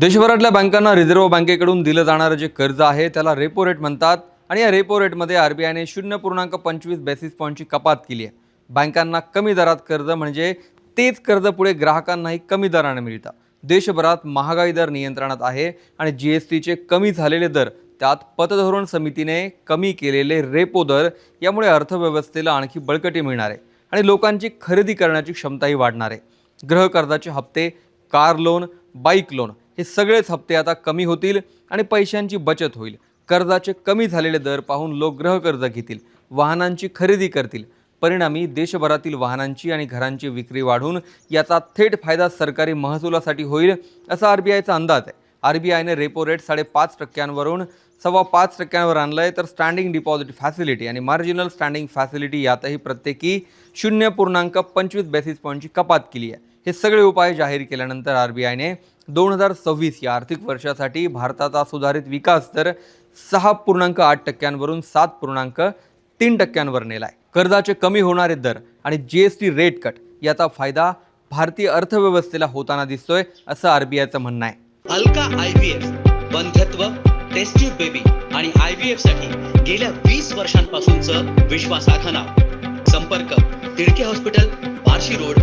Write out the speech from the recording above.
देशभरातल्या बँकांना रिझर्व्ह बँकेकडून दिलं जाणारं जे कर्ज आहे त्याला रेपो रेट म्हणतात आणि या रेपो रेटमध्ये आर बी आयने शून्य पूर्णांक पंचवीस बेसिस पॉईंटची कपात केली आहे. बँकांना कमी दरात कर्ज म्हणजे तेच कर्ज पुढे ग्राहकांनाही कमी दराने मिळतं. देशभरात महागाई दर नियंत्रणात आहे आणि जी एस टीचे कमी झालेले दर त्यात पतधोरण समितीने कमी केलेले रेपो दर यामुळे अर्थव्यवस्थेला आणखी बळकटी मिळणार आहे आणि लोकांची खरेदी करण्याची क्षमताही वाढणार आहे. गृहकर्जाचे हप्ते कार लोन बाईक लोन हे सगळेच हप्ते आता कमी होतील आणि पैशांची बचत होईल. कर्जाचे कमी झालेले दर पाहून लोक गृहकर्ज घेतील वाहनांची खरेदी करतील. परिणामी देशभरातील वाहनांची आणि घरांची विक्री वाढून याचा थेट फायदा सरकारी महसुलासाठी होईल असा आर बी आयचा अंदाज आहे. आर बी आयने रेपो रेट साडेपाच टक्क्यांवरून सव्वा पाच टक्क्यांवर आणलं आहे तर स्टँडिंग डिपॉझिट फॅसिलिटी आणि मार्जिनल स्टँडिंग फॅसिलिटी यातही प्रत्येकी शून्य पूर्णांक पंचवीस बेसिस पॉईंटची कपात केली आहे. हे सगळे उपाय जाहीर केल्यानंतर आर बी आयने दोन हजार सव्वीस या आर्थिक वर्षासाठी भारताचा सुधारित विकास दर सहा पूर्णांक आठ टक्क्यांवरून सात पूर्णांक तीन टक्क्यांवर नेला आहे कर्जाचे कमी होणारे दर आणि G S T rate cut याचा फायदा भारतीय अर्थव्यवस्थेला होताना दिसतोय असं आर बी आयचं म्हणणं आहे. अलका आय व्ही एफ बंधत्व टेस्ट्यूब बेबी आणि आय व्ही एफसाठी गेल्या वीस वर्षांपासूनच विश्वासार्ह नाव. संपर्क तिडके हॉस्पिटल बार्शी रोड